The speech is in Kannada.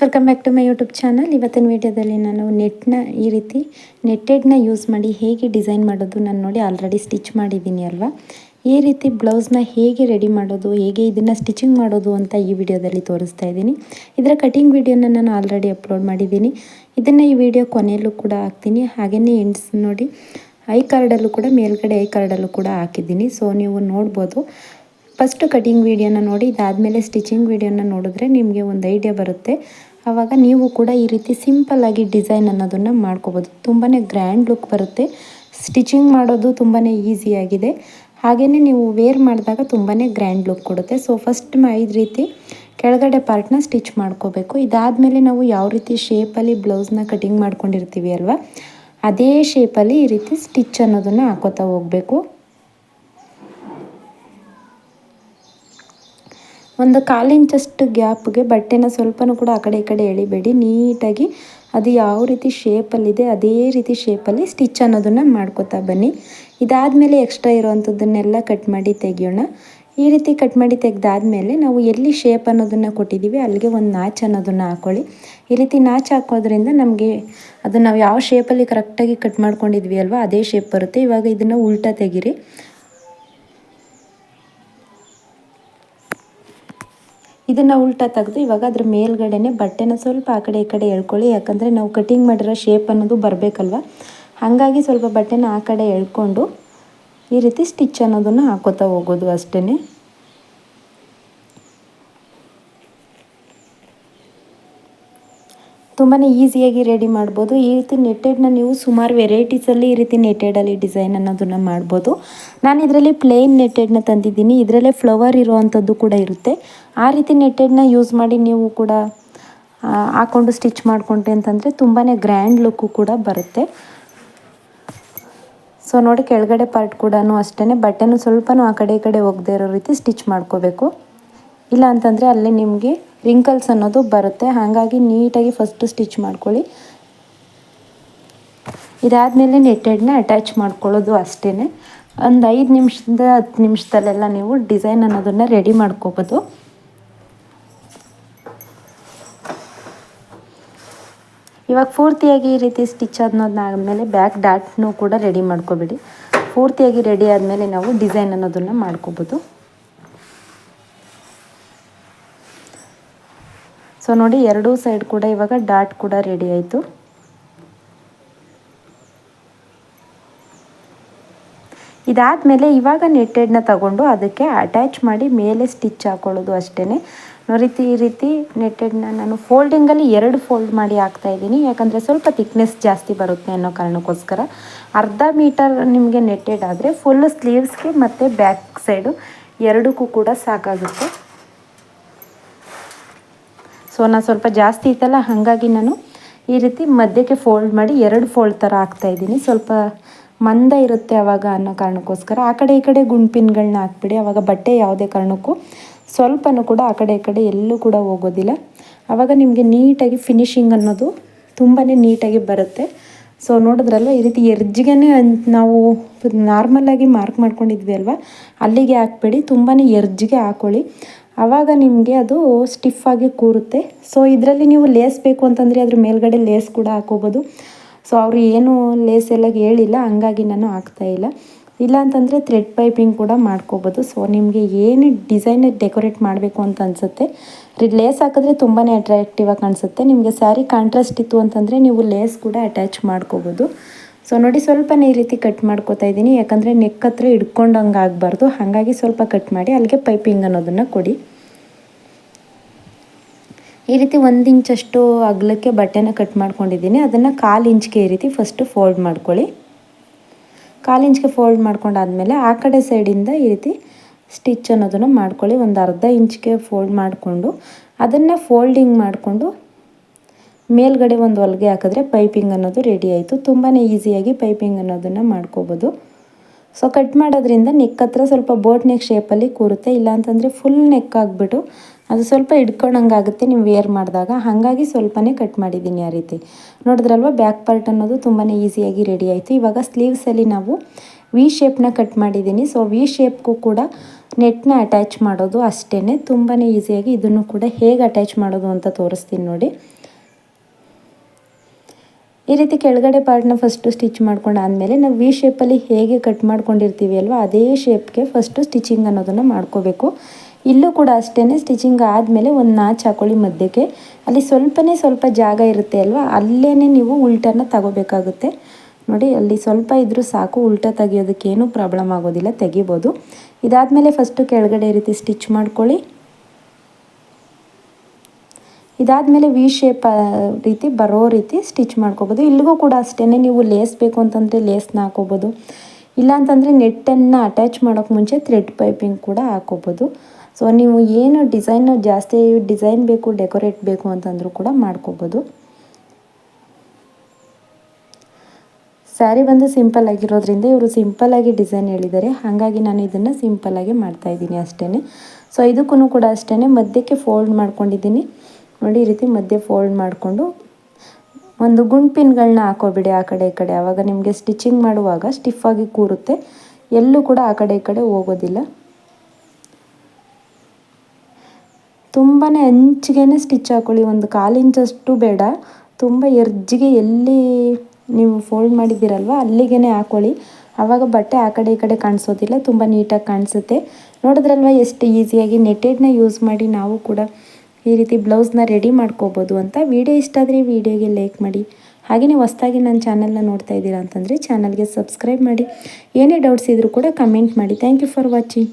Welcome back to my YouTube channel ಇವತ್ತಿನ ವೀಡಿಯೋದಲ್ಲಿ ನಾನು ನೆಟ್ನ ಈ ರೀತಿ ನೆಟ್ಟೆಡ್ನ ಯೂಸ್ ಮಾಡಿ ಹೇಗೆ ಡಿಸೈನ್ ಮಾಡೋದು ನಾನು ನೋಡಿ ಆಲ್ರೆಡಿ ಸ್ಟಿಚ್ ಮಾಡಿದ್ದೀನಿ ಅಲ್ವಾ? ಈ ರೀತಿ ಬ್ಲೌಸ್ನ ಹೇಗೆ ರೆಡಿ ಮಾಡೋದು, ಹೇಗೆ ಇದನ್ನು ಸ್ಟಿಚಿಂಗ್ ಮಾಡೋದು ಅಂತ ಈ ವಿಡಿಯೋದಲ್ಲಿ ತೋರಿಸ್ತಾ ಇದ್ದೀನಿ. ಇದರ ಕಟಿಂಗ್ ವಿಡಿಯೋನ ನಾನು ಆಲ್ರೆಡಿ ಅಪ್ಲೋಡ್ ಮಾಡಿದ್ದೀನಿ. ಇದನ್ನು ಈ ವಿಡಿಯೋ ಕೊನೆಯಲ್ಲೂ ಕೂಡ ಹಾಕ್ತೀನಿ. ಹಾಗೆಯೇ ಎಂಡ್ಸ್ ನೋಡಿ ಐ ಕಾರ್ಡಲ್ಲೂ ಕೂಡ, ಮೇಲ್ಗಡೆ ಐ ಕಾರ್ಡಲ್ಲೂ ಕೂಡ ಹಾಕಿದ್ದೀನಿ. ಸೊ ನೀವು ನೋಡ್ಬೋದು. ಫಸ್ಟು ಕಟಿಂಗ್ ವೀಡಿಯೋನ ನೋಡಿ, ಇದಾದಮೇಲೆ ಸ್ಟಿಚಿಂಗ್ ವೀಡಿಯೋನ ನೋಡಿದ್ರೆ ನಿಮಗೆ ಒಂದು ಐಡಿಯಾ ಬರುತ್ತೆ. ಆವಾಗ ನೀವು ಕೂಡ ಈ ರೀತಿ ಸಿಂಪಲ್ಲಾಗಿ ಡಿಸೈನ್ ಅನ್ನೋದನ್ನು ಮಾಡ್ಕೋಬೋದು. ತುಂಬಾ ಗ್ರ್ಯಾಂಡ್ ಲುಕ್ ಬರುತ್ತೆ. ಸ್ಟಿಚಿಂಗ್ ಮಾಡೋದು ತುಂಬಾ ಈಸಿಯಾಗಿದೆ ಹಾಗೆಯೇ ನೀವು ವೇರ್ ಮಾಡಿದಾಗ ತುಂಬಾ ಗ್ರ್ಯಾಂಡ್ ಲುಕ್ ಕೊಡುತ್ತೆ. ಸೊ ಫಸ್ಟ್ ಐದು ರೀತಿ ಕೆಳಗಡೆ ಪಾರ್ಟ್ನ ಸ್ಟಿಚ್ ಮಾಡ್ಕೋಬೇಕು. ಇದಾದಮೇಲೆ ನಾವು ಯಾವ ರೀತಿ ಶೇಪಲ್ಲಿ ಬ್ಲೌಸ್ನ ಕಟಿಂಗ್ ಮಾಡ್ಕೊಂಡಿರ್ತೀವಿ ಅಲ್ವಾ? ಅದೇ ಶೇಪಲ್ಲಿ ಈ ರೀತಿ ಸ್ಟಿಚ್ ಅನ್ನೋದನ್ನು ಹಾಕೋತಾ ಹೋಗಬೇಕು. ಒಂದು ಕಾಲು ಇಂಚಷ್ಟು ಗ್ಯಾಪ್ಗೆ ಬಟ್ಟೆನ ಸ್ವಲ್ಪನೂ ಕೂಡ ಆ ಕಡೆ ಈ ಕಡೆ ಎಳಿಬೇಡಿ. ನೀಟಾಗಿ ಅದು ಯಾವ ರೀತಿ ಶೇಪಲ್ಲಿದೆ, ಅದೇ ರೀತಿ ಶೇಪಲ್ಲಿ ಸ್ಟಿಚ್ ಅನ್ನೋದನ್ನು ಮಾಡ್ಕೋತಾ ಬನ್ನಿ. ಇದಾದಮೇಲೆ ಎಕ್ಸ್ಟ್ರಾ ಇರೋವಂಥದ್ದನ್ನೆಲ್ಲ ಕಟ್ ಮಾಡಿ ತೆಗಿಯೋಣ. ಈ ರೀತಿ ಕಟ್ ಮಾಡಿ ತೆಗೆದಾದ್ಮೇಲೆ ನಾವು ಎಲ್ಲಿ ಶೇಪ್ ಅನ್ನೋದನ್ನು ಕೊಟ್ಟಿದ್ದೀವಿ, ಅಲ್ಲಿಗೆ ಒಂದು ನಾಚ್ ಅನ್ನೋದನ್ನು ಹಾಕ್ಕೊಳ್ಳಿ ಈ ರೀತಿ ನಾಚ್ ಹಾಕೋದ್ರಿಂದ ನಮಗೆ ಅದು ನಾವು ಯಾವ ಶೇಪಲ್ಲಿ ಕರೆಕ್ಟಾಗಿ ಕಟ್ ಮಾಡ್ಕೊಂಡಿದ್ವಿ ಅಲ್ವಾ, ಅದೇ ಶೇಪ್ ಬರುತ್ತೆ. ಇವಾಗ ಇದನ್ನು ಉಲ್ಟಾ ತೆಗಿರಿ. ಇದನ್ನು ಉಲ್ಟಾ ತೆಗೆದು ಇವಾಗ ಅದ್ರ ಮೇಲ್ಗಡೆನೆ ಬಟ್ಟೆನ ಸ್ವಲ್ಪ ಆ ಕಡೆ ಈ ಕಡೆ ಎಳ್ಕೊಳ್ಳಿ. ಯಾಕಂದರೆ ನಾವು ಕಟಿಂಗ್ ಮಾಡಿರೋ ಶೇಪ್ ಅನ್ನೋದು ಬರಬೇಕಲ್ವ? ಹಾಗಾಗಿ ಸ್ವಲ್ಪ ಬಟ್ಟೆನ ಆ ಕಡೆ ಎಳ್ಕೊಂಡು ಈ ರೀತಿ ಸ್ಟಿಚ್ ಅನ್ನೋದನ್ನು ಹಾಕೋತಾ ಹೋಗೋದು ಅಷ್ಟೇ ತುಂಬಾ ಈಸಿಯಾಗಿ ರೆಡಿ ಮಾಡ್ಬೋದು. ಈ ರೀತಿ ನೆಟ್ಟೆಡ್ನ ನೀವು ಸುಮಾರು ವೆರೈಟೀಸಲ್ಲಿ ಈ ರೀತಿ ನೆಟ್ಟೆಡಲ್ಲಿ ಡಿಸೈನ್ ಅನ್ನೋದನ್ನು ಮಾಡ್ಬೋದು. ನಾನು ಇದರಲ್ಲಿ ಪ್ಲೇನ್ ನೆಟ್ಟೆಡ್ನ ತಂದಿದ್ದೀನಿ. ಇದರಲ್ಲೇ ಫ್ಲವರ್ ಇರುವಂಥದ್ದು ಕೂಡ ಇರುತ್ತೆ. ಆ ರೀತಿ ನೆಟ್ಟೆಡ್ನ ಯೂಸ್ ಮಾಡಿ ನೀವು ಕೂಡ ಹಾಕ್ಕೊಂಡು ಸ್ಟಿಚ್ ಮಾಡಿಕೊಂಡ್ರೆ ಅಂತಂದರೆ ತುಂಬಾ ಗ್ರ್ಯಾಂಡ್ ಲುಕ್ಕು ಕೂಡ ಬರುತ್ತೆ. ಸೊ ನೋಡಿ ಕೆಳಗಡೆ ಪಾರ್ಟ್ ಕೂಡ ಅಷ್ಟೇ ಬಟ್ಟೆನೂ ಸ್ವಲ್ಪನೂ ಆ ಕಡೆ ಈ ಕಡೆ ಹೋಗದೇ ಇರೋ ರೀತಿ ಸ್ಟಿಚ್ ಮಾಡ್ಕೋಬೇಕು. ಇಲ್ಲ ಅಂತಂದರೆ ಅಲ್ಲಿ ನಿಮಗೆ ರಿಂಕಲ್ಸ್ ಅನ್ನೋದು ಬರುತ್ತೆ. ಹಾಗಾಗಿ ನೀಟಾಗಿ ಫಸ್ಟು ಸ್ಟಿಚ್ ಮಾಡ್ಕೊಳ್ಳಿ. ಇದಾದಮೇಲೆ ನೆಟ್ಟೆಡ್ನ ಅಟ್ಯಾಚ್ ಮಾಡ್ಕೊಳ್ಳೋದು ಅಷ್ಟೇ ಒಂದು ಐದು ನಿಮಿಷದಿಂದ ಹತ್ತು ನಿಮಿಷದಲ್ಲೆಲ್ಲ ನೀವು ಡಿಸೈನ್ ಅನ್ನೋದನ್ನು ರೆಡಿ ಮಾಡ್ಕೋಬೋದು. ಇವಾಗ ಪೂರ್ತಿಯಾಗಿ ಈ ರೀತಿ ಸ್ಟಿಚ್ ಆದ್ಮೇಲೆ ಬ್ಯಾಕ್ ಡಾಟ್ನೂ ಕೂಡ ರೆಡಿ ಮಾಡ್ಕೋಬೇಡಿ. ಪೂರ್ತಿಯಾಗಿ ರೆಡಿ ಆದಮೇಲೆ ನಾವು ಡಿಸೈನ್ ಅನ್ನೋದನ್ನು ಮಾಡ್ಕೋಬೋದು. ಸೊ ನೋಡಿ, ಎರಡೂ ಸೈಡ್ ಕೂಡ ಇವಾಗ ಡಾಟ್ ಕೂಡ ರೆಡಿ ಆಯಿತು. ಇದಾದಮೇಲೆ ಇವಾಗ ನೆಟ್ಟೆಡ್ನ ತಗೊಂಡು ಅದಕ್ಕೆ ಅಟ್ಯಾಚ್ ಮಾಡಿ ಮೇಲೆ ಸ್ಟಿಚ್ ಹಾಕೊಳ್ಳೋದು ಅಷ್ಟೇ ರೀತಿ ಈ ರೀತಿ ನೆಟ್ಟೆಡ್ನ ನಾನು ಫೋಲ್ಡಿಂಗಲ್ಲಿ ಎರಡು ಫೋಲ್ಡ್ ಮಾಡಿ ಹಾಕ್ತಾ ಇದ್ದೀನಿ. ಯಾಕಂದರೆ ಸ್ವಲ್ಪ ತಿಕ್ನೆಸ್ ಜಾಸ್ತಿ ಬರುತ್ತೆ ಅನ್ನೋ ಕಾರಣಕ್ಕೋಸ್ಕರ. ಅರ್ಧ ಮೀಟರ್ ನಿಮಗೆ ನೆಟ್ಟೆಡ್ ಆದರೆ ಫುಲ್ ಸ್ಲೀವ್ಸ್ಗೆ ಮತ್ತು ಬ್ಯಾಕ್ ಸೈಡು ಎರಡಕ್ಕೂ ಕೂಡ ಸಾಕಾಗುತ್ತೆ. ಸೊ ನಾನು ಸ್ವಲ್ಪ ಜಾಸ್ತಿ ಇತ್ತಲ್ಲ ಹಾಗಾಗಿ ನಾನು ಈ ರೀತಿ ಮಧ್ಯಕ್ಕೆ ಫೋಲ್ಡ್ ಮಾಡಿ ಎರಡು ಫೋಲ್ಡ್ ಥರ ಹಾಕ್ತಾಯಿದ್ದೀನಿ ಸ್ವಲ್ಪ ಮಂದ ಇರುತ್ತೆ ಆವಾಗ ಅನ್ನೋ ಕಾರಣಕ್ಕೋಸ್ಕರ. ಆ ಕಡೆ ಈ ಕಡೆ ಗುಂಪಿನ್ಗಳನ್ನ ಹಾಕ್ಬಿಡಿ. ಆವಾಗ ಬಟ್ಟೆ ಯಾವುದೇ ಕಾರಣಕ್ಕೂ ಸ್ವಲ್ಪನೂ ಕೂಡ ಆ ಕಡೆ ಈ ಕಡೆ ಎಲ್ಲೂ ಕೂಡ ಹೋಗೋದಿಲ್ಲ. ಆವಾಗ ನಿಮಗೆ ನೀಟಾಗಿ ಫಿನಿಶಿಂಗ್ ಅನ್ನೋದು ತುಂಬಾ ನೀಟಾಗಿ ಬರುತ್ತೆ. ಸೊ ನೋಡಿದ್ರಲ್ಲ ಈ ರೀತಿ ಎರ್ಜಿಗೆ ನಾವು ನಾರ್ಮಲಾಗಿ ಮಾರ್ಕ್ ಮಾಡ್ಕೊಂಡಿದ್ವಿ ಅಲ್ವಾ? ಅಲ್ಲಿಗೆ ಹಾಕ್ಬೇಡಿ. ತುಂಬಾ ಎರ್ಜಿಗೆ ಹಾಕ್ಕೊಳ್ಳಿ ಆವಾಗ ನಿಮಗೆ ಅದು ಸ್ಟಿಫಾಗಿ ಕೂರುತ್ತೆ. ಸೊ ಇದರಲ್ಲಿ ನೀವು ಲೇಸ್ ಬೇಕು ಅಂತಂದರೆ ಅದ್ರ ಮೇಲ್ಗಡೆ ಲೇಸ್ ಕೂಡ ಹಾಕೋಬೋದು. ಸೊ ಅವರು ಏನು ಲೇಸ್ ಎಲ್ಲ ಹೇಳಿಲ್ಲ, ಹಂಗಾಗಿ ನಾನು ಹಾಕ್ತಾಯಿಲ್ಲ ಇಲ್ಲ. ಅಂತಂದರೆ ಥ್ರೆಡ್ ಪೈಪಿಂಗ್ ಕೂಡ ಮಾಡ್ಕೋಬೋದು. ಸೊ ನಿಮಗೆ ಏನು ಡಿಸೈನ್ ಡೆಕೋರೇಟ್ ಮಾಡಬೇಕು ಅಂತ ಅನಿಸುತ್ತೆ. ಲೇಸ್ ಹಾಕಿದ್ರೆ ತುಂಬಾ ಅಟ್ರಾಕ್ಟಿವ್ ಆಗಿ ಕಾಣಿಸುತ್ತೆ. ನಿಮಗೆ ಸ್ಯಾರಿ ಕಾಂಟ್ರಾಸ್ಟ್ ಇತ್ತು ಅಂತಂದರೆ ನೀವು ಲೇಸ್ ಕೂಡ ಅಟ್ಯಾಚ್ ಮಾಡ್ಕೋಬೋದು. ಸೊ ನೋಡಿ ಸ್ವಲ್ಪ ಈ ರೀತಿ ಕಟ್ ಮಾಡ್ಕೋತಾ ಇದ್ದೀನಿ. ಯಾಕಂದರೆ ನೆಕ್ ಹತ್ರ ಹಿಡ್ಕೊಂಡಂಗೆ ಆಗಬಾರ್ದು. ಹಾಗಾಗಿ ಸ್ವಲ್ಪ ಕಟ್ ಮಾಡಿ ಅಲ್ಲಿಗೆ ಪೈಪಿಂಗ್ ಅನ್ನೋದನ್ನು ಕೊಡಿ. ಈ ರೀತಿ ಒಂದು ಇಂಚಷ್ಟು ಅಗಲಕ್ಕೆ ಬಟ್ಟೆನ ಕಟ್ ಮಾಡ್ಕೊಂಡಿದ್ದೀನಿ. ಅದನ್ನು ಕಾಲು ಇಂಚ್ಗೆ ಈ ರೀತಿ ಫಸ್ಟು ಫೋಲ್ಡ್ ಮಾಡ್ಕೊಳ್ಳಿ. ಕಾಲು ಇಂಚ್ಗೆ ಫೋಲ್ಡ್ ಮಾಡ್ಕೊಂಡಾದಮೇಲೆ ಆ ಕಡೆ ಸೈಡಿಂದ ಈ ರೀತಿ ಸ್ಟಿಚ್ ಅನ್ನೋದನ್ನು ಮಾಡ್ಕೊಳ್ಳಿ. ಒಂದು ಅರ್ಧ ಇಂಚ್ಗೆ ಫೋಲ್ಡ್ ಮಾಡಿಕೊಂಡು ಅದನ್ನು ಫೋಲ್ಡಿಂಗ್ ಮಾಡಿಕೊಂಡು ಮೇಲ್ಗಡೆ ಒಂದು ಹೊಲಿಗೆ ಹಾಕಿದ್ರೆ ಪೈಪಿಂಗ್ ಅನ್ನೋದು ರೆಡಿ ಆಯಿತು. ತುಂಬಾ ಈಸಿಯಾಗಿ ಪೈಪಿಂಗ್ ಅನ್ನೋದನ್ನು ಮಾಡ್ಕೋಬೋದು. ಸೊ ಕಟ್ ಮಾಡೋದ್ರಿಂದ ನೆಕ್ ಹತ್ರ ಸ್ವಲ್ಪ ಬೋಟ್ ನೆಕ್ ಶೇಪಲ್ಲಿ ಕೂರುತ್ತೆ. ಇಲ್ಲಾಂತಂದರೆ ಫುಲ್ ನೆಕ್ ಆಗಿಬಿಟ್ಟು ಅದು ಸ್ವಲ್ಪ ಹಿಡ್ಕೊಂಡಂಗಾಗುತ್ತೆ ನೀವು ವೇರ್ ಮಾಡಿದಾಗ. ಹಾಗಾಗಿ ಸ್ವಲ್ಪನೇ ಕಟ್ ಮಾಡಿದ್ದೀನಿ ಆ ರೀತಿ. ನೋಡಿದ್ರಲ್ವ ಬ್ಯಾಕ್ ಪಾರ್ಟ್ ಅನ್ನೋದು ತುಂಬಾ ಈಸಿಯಾಗಿ ರೆಡಿ ಆಯಿತು. ಇವಾಗ ಸ್ಲೀವ್ಸಲ್ಲಿ ನಾವು ವಿ ಶೇಪ್ನ ಕಟ್ ಮಾಡಿದ್ದೀನಿ. ಸೊ ವಿ ಶೇಪ್ಗೂ ಕೂಡ ನೆಟ್ನ ಅಟ್ಯಾಚ್ ಮಾಡೋದು ಅಷ್ಟೇ ತುಂಬಾ ಈಸಿಯಾಗಿ ಇದನ್ನು ಕೂಡ ಹೇಗೆ ಅಟ್ಯಾಚ್ ಮಾಡೋದು ಅಂತ ತೋರಿಸ್ತೀನಿ ನೋಡಿ. ಈ ರೀತಿ ಕೆಳಗಡೆ ಪಾರ್ಟ್ನ ಫಸ್ಟು ಸ್ಟಿಚ್ ಮಾಡ್ಕೊಂಡು ಆದಮೇಲೆ ನಾವು ವಿ ಶೇಪಲ್ಲಿ ಹೇಗೆ ಕಟ್ ಮಾಡ್ಕೊಂಡಿರ್ತೀವಿ ಅಲ್ವಾ, ಅದೇ ಶೇಪ್ಗೆ ಫಸ್ಟು ಸ್ಟಿಚಿಂಗ್ ಅನ್ನೋದನ್ನು ಮಾಡ್ಕೋಬೇಕು. ಇಲ್ಲೂ ಕೂಡ ಅಷ್ಟೇ ಸ್ಟಿಚಿಂಗ್ ಆದಮೇಲೆ ಒಂದು ನಾಚ್ ಹಾಕೊಳ್ಳಿ ಮಧ್ಯಕ್ಕೆ. ಅಲ್ಲಿ ಸ್ವಲ್ಪನೇ ಸ್ವಲ್ಪ ಜಾಗ ಇರುತ್ತೆ ಅಲ್ವಾ ಅಲ್ಲೇ ನೀವು ಉಲ್ಟನ ತಗೋಬೇಕಾಗುತ್ತೆ. ನೋಡಿ, ಅಲ್ಲಿ ಸ್ವಲ್ಪ ಇದ್ದರೂ ಸಾಕು, ಉಲ್ಟ ತೆಗಿಯೋದಕ್ಕೇನು ಪ್ರಾಬ್ಲಮ್ ಆಗೋದಿಲ್ಲ, ತೆಗಿಬೋದು. ಇದಾದಮೇಲೆ ಫಸ್ಟು ಕೆಳಗಡೆ ರೀತಿ ಸ್ಟಿಚ್ ಮಾಡ್ಕೊಳ್ಳಿ. ಇದಾದಮೇಲೆ ವಿ ಶೇಪ್ ರೀತಿ ಬರೋ ರೀತಿ ಸ್ಟಿಚ್ ಮಾಡ್ಕೋಬೋದು. ಇಲ್ಲಿಗೂ ಕೂಡ ಅಷ್ಟೇ ನೀವು ಲೇಸ್ ಬೇಕು ಅಂತಂದರೆ ಲೇಸ್ನ ಹಾಕೋಬೋದು. ಇಲ್ಲಾಂತಂದರೆ ನೆಟ್ಟನ್ನು ಅಟ್ಯಾಚ್ ಮಾಡೋಕ್ಕೆ ಮುಂಚೆ ಥ್ರೆಡ್ ಪೈಪಿಂಗ್ ಕೂಡ ಹಾಕೋಬೋದು. ಸೊ ನೀವು ಏನು ಡಿಸೈನ್ ಜಾಸ್ತಿ ಡಿಸೈನ್ ಬೇಕು ಡೆಕೋರೇಟ್ ಬೇಕು ಅಂತಂದರೂ ಕೂಡ ಮಾಡ್ಕೋಬೋದು. ಸ್ಯಾರಿ ಬಂದು ಸಿಂಪಲ್ ಆಗಿರೋದ್ರಿಂದ ಇವರು ಸಿಂಪಲ್ಲಾಗಿ ಡಿಸೈನ್ ಹೇಳಿದ್ದಾರೆ. ಹಾಗಾಗಿ ನಾನು ಇದನ್ನು ಸಿಂಪಲ್ಲಾಗಿ ಮಾಡ್ತಾಯಿದ್ದೀನಿ ಅಷ್ಟೇ ಸೊ ಇದಕ್ಕೂ ಕೂಡ ಅಷ್ಟೇ ಮಧ್ಯಕ್ಕೆ ಫೋಲ್ಡ್ ಮಾಡ್ಕೊಂಡಿದ್ದೀನಿ. ನೋಡಿ, ಈ ರೀತಿ ಮಧ್ಯೆ ಫೋಲ್ಡ್ ಮಾಡಿಕೊಂಡು ಒಂದು ಗುಂಡ್ಪಿನ್ಗಳನ್ನ ಹಾಕೋಬಿಡಿ ಆ ಕಡೆ ಈ ಕಡೆ. ಆವಾಗ ನಿಮಗೆ ಸ್ಟಿಚಿಂಗ್ ಮಾಡುವಾಗ ಸ್ಟಿಫಾಗಿ ಕೂರುತ್ತೆ. ಎಲ್ಲೂ ಕೂಡ ಆ ಕಡೆ ಈ ಕಡೆ ಹೋಗೋದಿಲ್ಲ. ತುಂಬಾ ಅಂಚಿಗೆ ಸ್ಟಿಚ್ ಹಾಕೊಳ್ಳಿ. ಒಂದು ಕಾಲು ಇಂಚಷ್ಟು ಬೇಡ. ತುಂಬ ಎರ್ಜಿಗೆ ಎಲ್ಲಿ ನೀವು ಫೋಲ್ಡ್ ಮಾಡಿದ್ದೀರಲ್ವ ಅಲ್ಲಿಗೆ ಹಾಕೊಳ್ಳಿ. ಆವಾಗ ಬಟ್ಟೆ ಆ ಕಡೆ ಈ ಕಡೆ ಕಾಣಿಸೋದಿಲ್ಲ. ತುಂಬ ನೀಟಾಗಿ ಕಾಣಿಸುತ್ತೆ. ನೋಡಿದ್ರಲ್ವ, ಎಷ್ಟು ಈಸಿಯಾಗಿ ನೆಟೆಡ್ನ ಯೂಸ್ ಮಾಡಿ ನಾವು ಕೂಡ ಈ ರೀತಿ ಬ್ಲೌಸ್ನ ರೆಡಿ ಮಾಡ್ಕೋಬೋದು ಅಂತ. ವಿಡಿಯೋ ಇಷ್ಟ ಆದರೆ ವಿಡಿಯೋಗೆ ಲೈಕ್ ಮಾಡಿ. ಹಾಗೆಯೇ ಹೊಸ್ದಾಗಿ ನನ್ನ ಚಾನಲ್ನ ನೋಡ್ತಾ ಇದ್ದೀರಾ ಅಂತಂದರೆ ಚಾನಲ್ಗೆ ಸಬ್ಸ್ಕ್ರೈಬ್ ಮಾಡಿ. ಏನೇ ಡೌಟ್ಸ್ ಇದ್ದರೂ ಕೂಡ ಕಮೆಂಟ್ ಮಾಡಿ. Thank you for watching